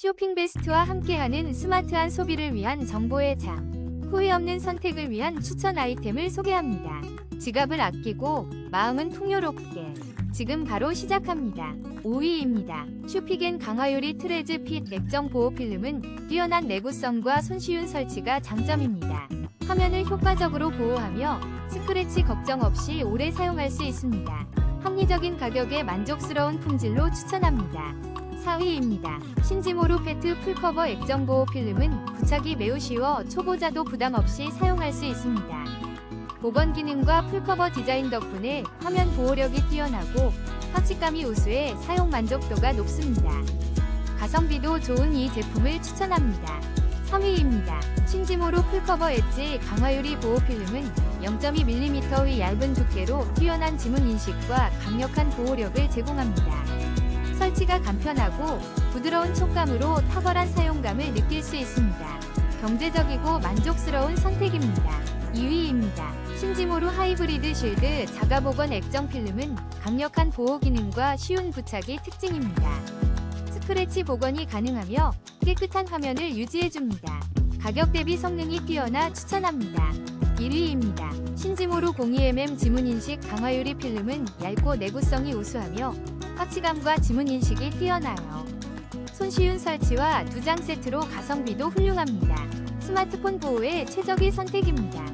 쇼핑 베스트와 함께하는 스마트한 소비를 위한 정보의 장. 후회 없는 선택을 위한 추천 아이템을 소개합니다. 지갑을 아끼고 마음은 풍요롭게. 지금 바로 시작합니다. 5위입니다. 슈피겐 강화유리 트레즈 핏 액정 보호 필름은 뛰어난 내구성과 손쉬운 설치가 장점입니다. 화면을 효과적으로 보호하며 스크래치 걱정 없이 오래 사용할 수 있습니다. 합리적인 가격에 만족스러운 품질로 추천합니다. 4위입니다. 신지모루 페트 풀커버 액정 보호 필름은 부착이 매우 쉬워 초보자도 부담 없이 사용할 수 있습니다. 보건 기능과 풀커버 디자인 덕분에 화면 보호력이 뛰어나고 터치감이 우수해 사용 만족도가 높습니다. 가성비도 좋은 이 제품을 추천합니다. 3위입니다. 신지모로 풀커버 엣지 강화유리 보호 필름은 0.2mm의 얇은 두께로 뛰어난 지문 인식과 강력한 보호력을 제공합니다. 설치가 간편하고 부드러운 촉감으로 탁월한 사용감을 느낄 수 있습니다. 경제적이고 만족스러운 선택입니다. 2위입니다. 신지모루 하이브리드 쉴드 자가보건 액정 필름은 강력한 보호 기능과 쉬운 부착이 특징입니다. 스크래치 복원이 가능하며 깨끗한 화면을 유지해줍니다. 가격 대비 성능이 뛰어나 추천합니다. 1위입니다. 신지모루 02mm 지문인식 강화유리 필름은 얇고 내구성이 우수하며 터치감과 지문인식이 뛰어나요. 손쉬운 설치와 두 장 세트로 가성비도 훌륭합니다. 스마트폰 보호에 최적의 선택입니다.